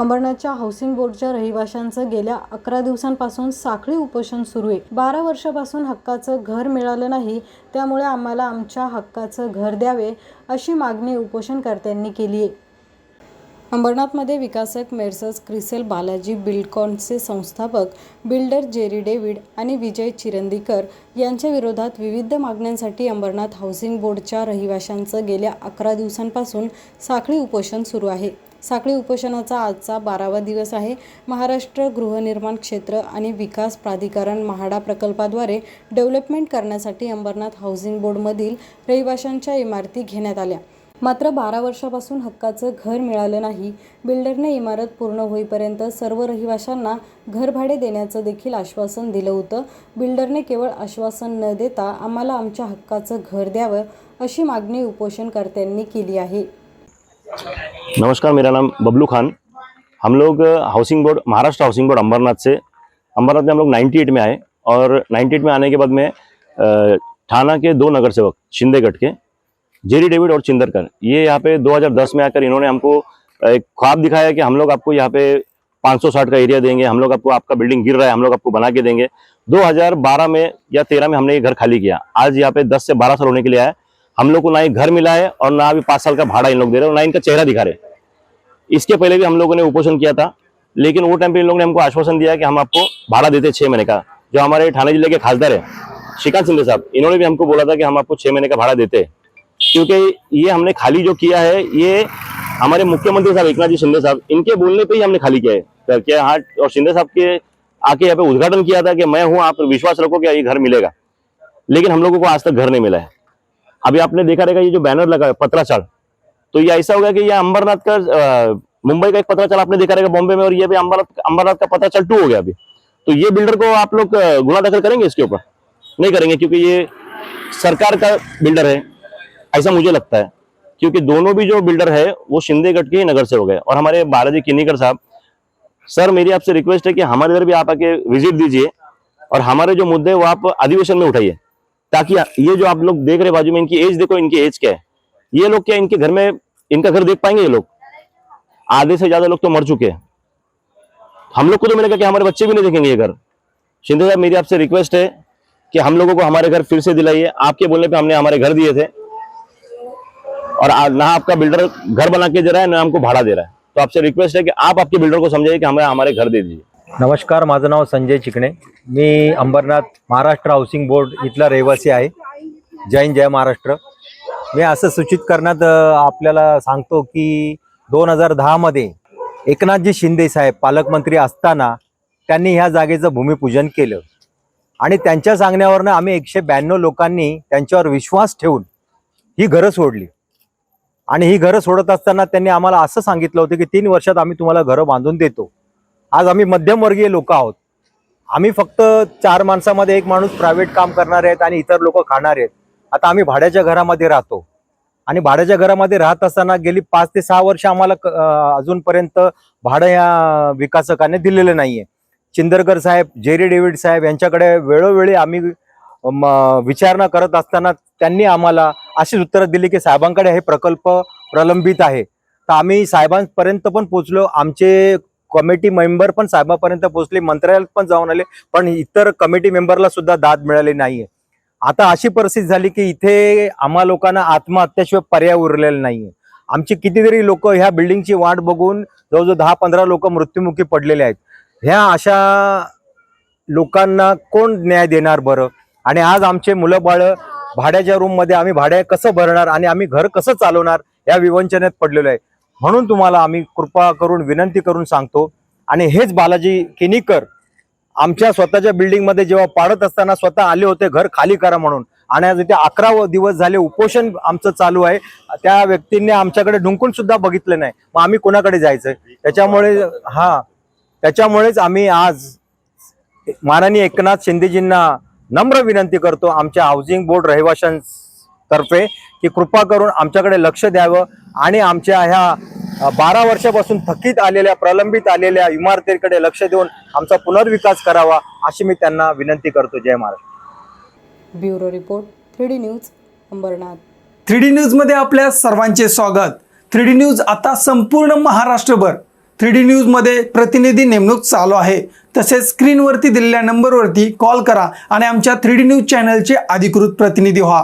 अंबरनाथच्या housing बोर्डच्या रहिवाशांचं गेल्या अकरा दिवसांपासून साखळी उपोषण सुरू आहे. बारा वर्षापासून हक्काचं घर मिळालं नाही त्यामुळे आम्हाला आमच्या हक्काचं घर द्यावे अशी मागणी उपोषणकर्त्यांनी केली आहे. अंबरनाथमध्ये विकासक मेर्सस क्रिसेल बालाजी बिल्डकॉनचे संस्थापक बिल्डर जेरी डेव्हिड आणि विजय चिरंदीकर यांच्या विरोधात विविध मागण्यांसाठी अंबरनाथ हाऊसिंग बोर्डच्या रहिवाशांचं गेल्या अकरा दिवसांपासून साखळी उपोषण सुरू आहे. साखळी उपोषणाचा आजचा बारावा दिवस आहे. महाराष्ट्र गृहनिर्माण क्षेत्र आणि विकास प्राधिकरण म्हाडा प्रकल्पाद्वारे डेव्हलपमेंट करण्यासाठी अंबरनाथ हाऊसिंग बोर्डमधील रहिवाशांच्या इमारती घेण्यात आल्या. मात्र बारा वर्षापासून हक्काचं घर मिळालं नाही. बिल्डरने इमारत पूर्ण होईपर्यंत सर्व रहिवाशांना घरभाडे देण्याचं देखील आश्वासन दिलं होतं. बिल्डरने केवळ आश्वासन न देता आम्हाला आमच्या हक्काचं घर द्यावं अशी मागणी उपोषणकर्त्यांनी केली आहे. नमस्कार, मेरा नाम बबलू खान। हम लोग housing board Maharashtra housing board Ambernath से। अंबरनाथ में हम लोग 98 में आए और 98 में आने के बाद में थाना के दो नगर सेवक शिंदेगढ़ के, जेरी डेविड और चिंदरकर। ये यहाँ पे 2010 में आकर इन्होंने हमको एक ख्वाब दिखाया कि हम लोग आपको यहाँ पे 560 का एरिया देंगे, हम लोग आपको, आपका बिल्डिंग गिर रहा है, हम लोग आपको बना के देंगे। 2012 में या 13 में हमने ये घर खाली किया। आज यहाँ पे 10 से 12 साल होने के लिए आया। हम लोग को ना ही घर मिला है और ना अभी पाँच साल का भाड़ा इन लोग दे रहे हैं और ना इनका चेहरा दिखा रहे इसके पहले भी हम लोगों ने उपोषण किया था, लेकिन वो टाइम पे इन लोगों ने हमको आश्वासन दिया कि हम आपको भाड़ा देते छह महीने का। जो हमारे थाने ज़िले के खासदार है, श्रीकांत सिंधे साहब, इन्होंने भी हमको बोला था कि हम आपको छह महीने का भाड़ा देते क्योंकि ये हमने खाली जो किया है, ये हमारे मुख्यमंत्री साहब एकनाथ जी शिंदे साहब, इनके बोलने पे ही हमने खाली किया है। कर किया हाँ और शिंदे साहब के आके यहाँ पे उद्घाटन किया था कि मैं हूँ, आप विश्वास रखो कि ये घर मिलेगा। लेकिन हम लोगों को आज तक घर नहीं मिला है। अभी आपने देखा रहेगा ये जो बैनर लगा है पत्राचार तो ये ऐसा होगा कि ये अंबरनाथ का मुंबई का एक पत्राचार आपने देखा रहेगा बॉम्बे में, और ये भी अंबरनाथ अंबरनाथ का पत्राचार टू हो गया अभी। तो ये बिल्डर को आप लोग गुना दाखिल करेंगे इसके ऊपर? नहीं करेंगे, क्योंकि ये सरकार का बिल्डर है, ऐसा मुझे लगता है। क्योंकि दोनों भी जो बिल्डर है, वो शिंदेगढ़ के ही नगर से हो गए। और हमारे बालाजी किन्नीकर साहब, सर मेरी आपसे रिक्वेस्ट है कि हमारे इधर भी आप आके विज़िट दीजिए, और हमारे जो मुद्दे वो आप अधिवेशन में उठाइए। ताकि ये जो आप लोग देख रहे बाजू में, इनकी एज देखो, इनकी एज क्या है। ये लोग क्या इनके घर में, इनका घर देख पाएँगे ये लोग? आधे से ज़्यादा लोग तो मर चुके हैं। हम लोग को तो मिलेगा कि हमारे बच्चे भी नहीं देखेंगे ये घर। शिंदे साहब, मेरी आपसे रिक्वेस्ट है कि हम लोगों को हमारे घर फिर से दिलाइए। आपके बोलने पे हमने हमारे घर दिए थे। और ना आपका बिल्डर घर बना के दे रहा है, ना हमको भाड़ा दे रहा है। तो आपसे रिक्वेस्ट है कि आप आपके बिल्डर को समझाइए कि हमें हमारे घर दे दीजिए। नमस्कार माझं नाव संजय चिकणे. मी अंबरनाथ महाराष्ट्र हाऊसिंग बोर्ड इथला रहिवासी आहे. जय जय महाराष्ट्र. मी असं सूचित करण्यात आपल्याला सांगतो की दोन हजार दहामध्ये एकनाथजी शिंदे साहेब पालकमंत्री असताना त्यांनी ह्या जागेचं भूमिपूजन केलं. आणि त्यांच्या सांगण्यावरनं आम्ही एकशे ब्याण्णव लोकांनी त्यांच्यावर विश्वास ठेवून ही घरं सोडली. आणि ही घरं सोडत असताना त्यांनी आम्हाला असं सांगितलं होतं की तीन वर्षात आम्ही तुम्हाला घरं बांधून देतो. आज आम्ही मध्यमवर्गीय लोक आहोत. आम्ही फक्त चार माणसामध्ये एक माणूस प्रायव्हेट काम करणारे आहेत आणि इतर लोक खाणारे आहेत. आता आम्ही भाड्याच्या घरामध्ये राहतो. आणि भाड्याच्या घरामध्ये राहत असताना गेली पाच ते सहा वर्ष आम्हाला क- अजूनपर्यंत भाडं या विकासकाने दिलेलं नाहीये. चिंदरकर साहेब जेरी डेव्हिड साहेब यांच्याकडे वेळोवेळी आम्ही विचारणा करत असताना त्यांनी आम्हाला अशीच उत्तरं दिली की साहेबांकडे हे प्रकल्प प्रलंबित आहे. तर आम्ही साहेबांपर्यंत पण पोचलो आमचे कमिटी मेंबर पण साहेबांपर्यंत पोहोचले मंत्रालयात पण जाऊन आले पण इतर कमिटी मेंबरला सुद्धा दाद मिळाली नाहीये. आता अशी परिस्थिती झाली की इथे आम्हा लोकांना आत्महत्याशिवाय पर्याय उरलेला नाहीये. आमची कितीतरी लोक ह्या बिल्डिंगची वाट बघून जवळजवळ दहा पंधरा लोक मृत्युमुखी पडलेले आहेत. ह्या अशा लोकांना कोण न्याय देणार बरं? आणि आज आमचे मुलं बाळ भाड्याच्या रूममध्ये आम्ही भाड्या कसं भरणार आणि आम्ही घर कसं चालवणार या विवंचनेत पडलेलो आहे. म्हणून तुम्हाला आम्ही कृपा करून विनंती करून सांगतो. आणि हेच बालाजी किनीकर आमच्या स्वतःच्या बिल्डिंगमध्ये जेव्हा पाडत असताना स्वतः आले होते घर खाली करा म्हणून. आणि आज इथे अकरा दिवस झाले उपोषण आमचं चालू आहे. त्या व्यक्तींनी आमच्याकडे ढुंकून सुद्धा बघितलं नाही. मग आम्ही कोणाकडे जायचं त्याच्यामुळे हा. त्याच्यामुळेच आम्ही आज माननीय एकनाथ शिंदेजींना नम्र विनंती करतो. आमच्या हाऊसिंग बोर्ड रहिवाशांतर्फे की कृपा करून आमच्याकडे लक्ष द्यावं. आणि आमच्या ह्या बारा वर्षापासून थकीत आलेल्या प्रलंबित आलेल्या इमारतीकडे लक्ष देऊन आमचा पुनर्विकास करावा अशी मी त्यांना विनंती करतो. जय Maharashtra. Bureau report three D news Ambernath. Three D न्यूजमध्ये आपल्या सर्वांचे स्वागत. थ्री डी न्यूज आता संपूर्ण महाराष्ट्रभर. थ्री डी न्यूजमध्ये प्रतिनिधी नेमणूक चालू आहे. तसेच स्क्रीनवरती दिलेल्या नंबरवरती कॉल करा आणि आमच्या थ्री डी न्यूज चॅनलचे अधिकृत प्रतिनिधी व्हा.